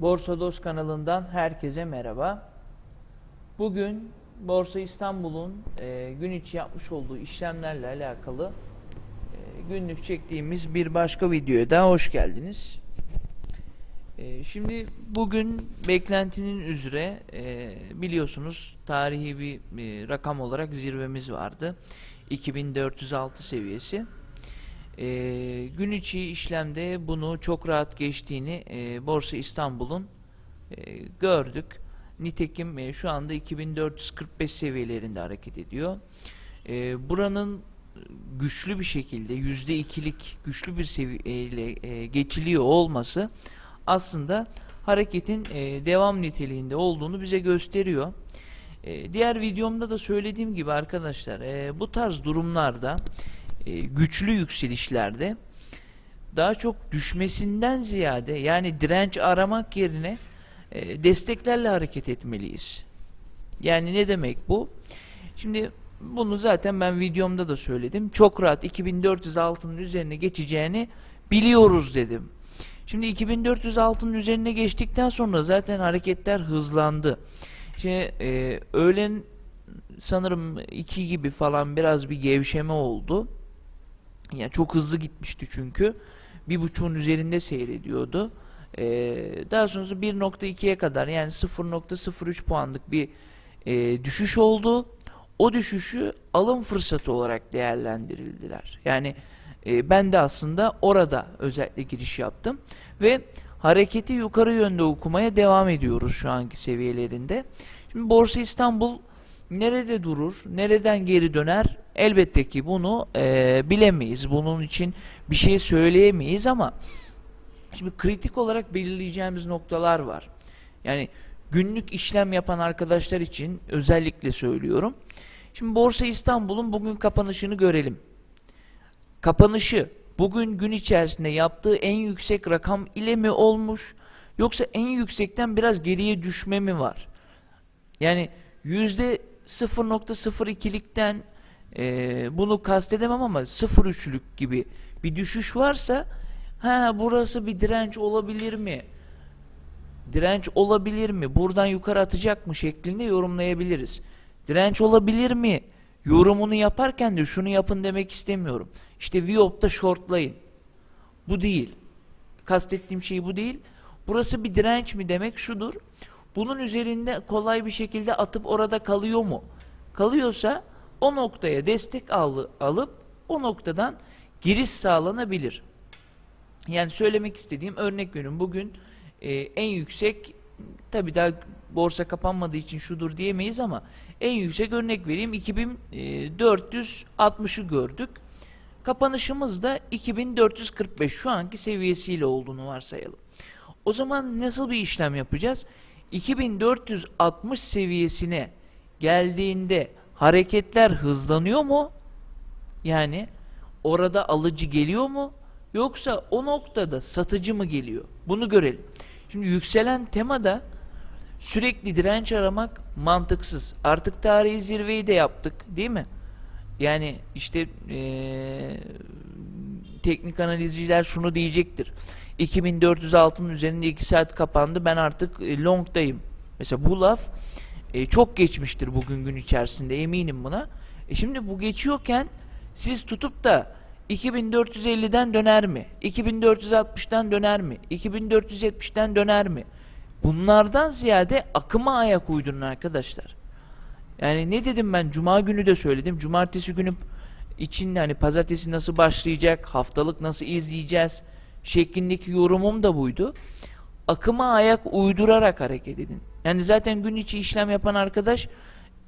Borsa Dost kanalından herkese merhaba. Bugün Borsa İstanbul'un e, gün içi yapmış olduğu işlemlerle alakalı e, günlük çektiğimiz bir başka videoya daha hoş geldiniz. E, şimdi bugün beklentinin üzere e, biliyorsunuz tarihi bir e, rakam olarak zirvemiz vardı. 2406 seviyesi. Ee, gün içi işlemde bunu çok rahat geçtiğini e, Borsa İstanbul'un e, gördük. Nitekim e, şu anda 2445 seviyelerinde hareket ediyor. E, buranın güçlü bir şekilde %2'lik güçlü bir seviyeyle e, geçiliyor olması aslında hareketin e, devam niteliğinde olduğunu bize gösteriyor. E, diğer videomda da söylediğim gibi arkadaşlar e, bu tarz durumlarda e, güçlü yükselişlerde daha çok düşmesinden ziyade yani direnç aramak yerine e, desteklerle hareket etmeliyiz. Yani ne demek bu? Şimdi bunu zaten ben videomda da söyledim. Çok rahat 2400 altının üzerine geçeceğini biliyoruz dedim. Şimdi 2400 altının üzerine geçtikten sonra zaten hareketler hızlandı. Şimdi e, öğlen sanırım 2 gibi falan biraz bir gevşeme oldu. Yani çok hızlı gitmişti çünkü. Bir buçuğun üzerinde seyrediyordu. Ee, daha sonrası 1.2'ye kadar yani 0.03 puanlık bir e, düşüş oldu. O düşüşü alım fırsatı olarak değerlendirildiler. Yani e, ben de aslında orada özellikle giriş yaptım ve hareketi yukarı yönde okumaya devam ediyoruz şu anki seviyelerinde. Şimdi Borsa İstanbul nerede durur, nereden geri döner? Elbette ki bunu e, bilemeyiz. Bunun için bir şey söyleyemeyiz ama şimdi kritik olarak belirleyeceğimiz noktalar var. Yani günlük işlem yapan arkadaşlar için özellikle söylüyorum. Şimdi Borsa İstanbul'un bugün kapanışını görelim. Kapanışı bugün gün içerisinde yaptığı en yüksek rakam ile mi olmuş yoksa en yüksekten biraz geriye düşme mi var? Yani yüzde 0.02'likten e, bunu kastedemem ama 0.3'lük gibi bir düşüş varsa ha burası bir direnç olabilir mi? Direnç olabilir mi? Buradan yukarı atacak mı şeklinde yorumlayabiliriz. Direnç olabilir mi? Yorumunu yaparken de şunu yapın demek istemiyorum. İşte Viop'ta shortlayın. Bu değil. Kastettiğim şey bu değil. Burası bir direnç mi demek şudur. Bunun üzerinde kolay bir şekilde atıp orada kalıyor mu? Kalıyorsa o noktaya destek al, alıp o noktadan giriş sağlanabilir. Yani söylemek istediğim örnek veriyorum. Bugün e, en yüksek tabi daha borsa kapanmadığı için şudur diyemeyiz ama en yüksek örnek vereyim 2460'ı gördük. Kapanışımız da 2445 şu anki seviyesiyle olduğunu varsayalım. O zaman nasıl bir işlem yapacağız? 2460 seviyesine geldiğinde hareketler hızlanıyor mu? Yani orada alıcı geliyor mu? Yoksa o noktada satıcı mı geliyor? Bunu görelim. Şimdi yükselen temada sürekli direnç aramak mantıksız. Artık tarihi zirveyi de yaptık değil mi? Yani işte ee, teknik analizciler şunu diyecektir. 2406'nın üzerinde 2 saat kapandı. Ben artık long'dayım. Mesela bu laf e, çok geçmiştir bugün gün içerisinde eminim buna. E şimdi bu geçiyorken siz tutup da 2450'den döner mi? 2460'dan döner mi? 2470'den döner mi? Bunlardan ziyade akıma ayak uydurun arkadaşlar. Yani ne dedim ben cuma günü de söyledim. Cumartesi günü için hani pazartesi nasıl başlayacak, haftalık nasıl izleyeceğiz şeklindeki yorumum da buydu. Akıma ayak uydurarak hareket edin. Yani zaten gün içi işlem yapan arkadaş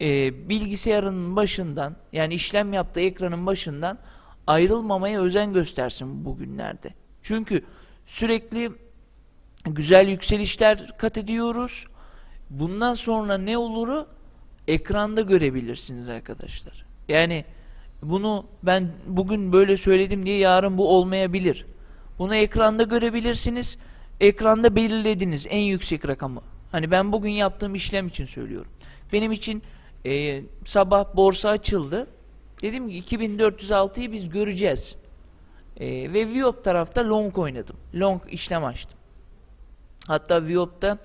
e, bilgisayarının başından yani işlem yaptığı ekranın başından ayrılmamaya özen göstersin bugünlerde. Çünkü sürekli güzel yükselişler kat ediyoruz. Bundan sonra ne oluru ekranda görebilirsiniz arkadaşlar. Yani bunu ben bugün böyle söyledim diye yarın bu olmayabilir. Bunu ekranda görebilirsiniz. Ekranda belirlediniz en yüksek rakamı. Hani ben bugün yaptığım işlem için söylüyorum. Benim için e, sabah borsa açıldı. Dedim ki 2406'yı biz göreceğiz. E, ve Viop tarafta long oynadım. Long işlem açtım. Hatta Viop'ta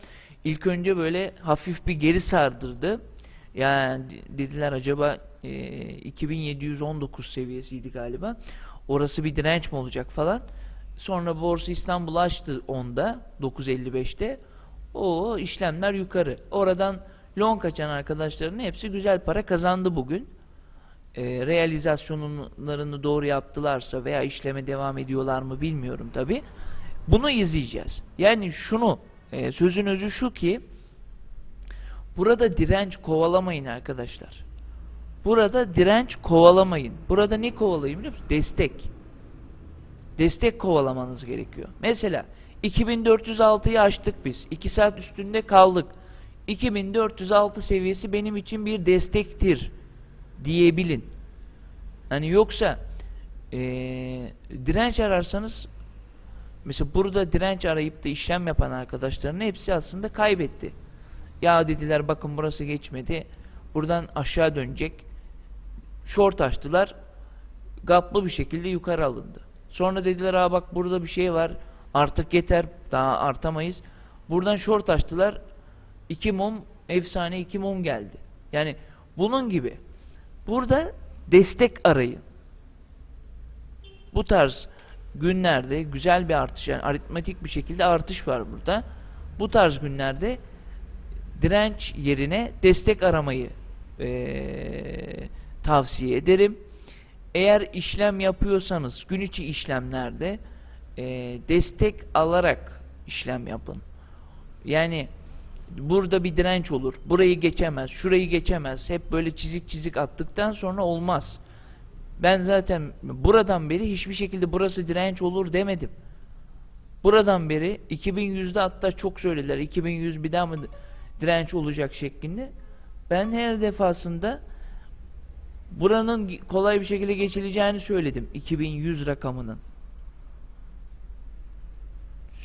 ilk önce böyle hafif bir geri sardırdı. Yani de- dediler acaba e, 2719 seviyesiydi galiba. Orası bir direnç mi olacak falan. Sonra Borsa İstanbul açtı 10'da 9.55'te. O işlemler yukarı. Oradan long açan arkadaşların hepsi güzel para kazandı bugün. E, realizasyonlarını doğru yaptılarsa veya işleme devam ediyorlar mı bilmiyorum tabi. Bunu izleyeceğiz. Yani şunu e, sözün özü şu ki burada direnç kovalamayın arkadaşlar. Burada direnç kovalamayın. Burada ne kovalayın biliyor musun? Destek. Destek kovalamanız gerekiyor. Mesela 2406'yı açtık biz. 2 saat üstünde kaldık. 2406 seviyesi benim için bir destektir diyebilin. Hani yoksa eee, direnç ararsanız mesela burada direnç arayıp da işlem yapan arkadaşların hepsi aslında kaybetti. Ya dediler bakın burası geçmedi. Buradan aşağı dönecek. Short açtılar. Gaplı bir şekilde yukarı alındı. Sonra dediler aa bak burada bir şey var. Artık yeter. Daha artamayız. Buradan short açtılar. İki mum efsane iki mum geldi. Yani bunun gibi. Burada destek arayın. Bu tarz günlerde güzel bir artış yani aritmetik bir şekilde artış var burada. Bu tarz günlerde direnç yerine destek aramayı eee, tavsiye ederim. Eğer işlem yapıyorsanız gün içi işlemlerde eee, destek alarak işlem yapın. Yani burada bir direnç olur. Burayı geçemez, şurayı geçemez. Hep böyle çizik çizik attıktan sonra olmaz. Ben zaten buradan beri hiçbir şekilde burası direnç olur demedim. Buradan beri 2100'de hatta çok söylediler. 2100 bir daha mı direnç olacak şeklinde. Ben her defasında buranın kolay bir şekilde geçileceğini söyledim. 2100 rakamının.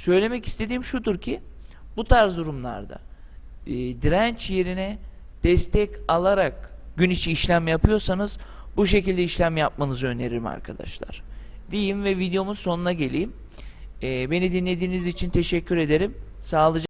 Söylemek istediğim şudur ki bu tarz durumlarda e, direnç yerine destek alarak gün içi işlem yapıyorsanız bu şekilde işlem yapmanızı öneririm arkadaşlar. Diyeyim ve videomun sonuna geleyim. E, beni dinlediğiniz için teşekkür ederim. Sağlıcakla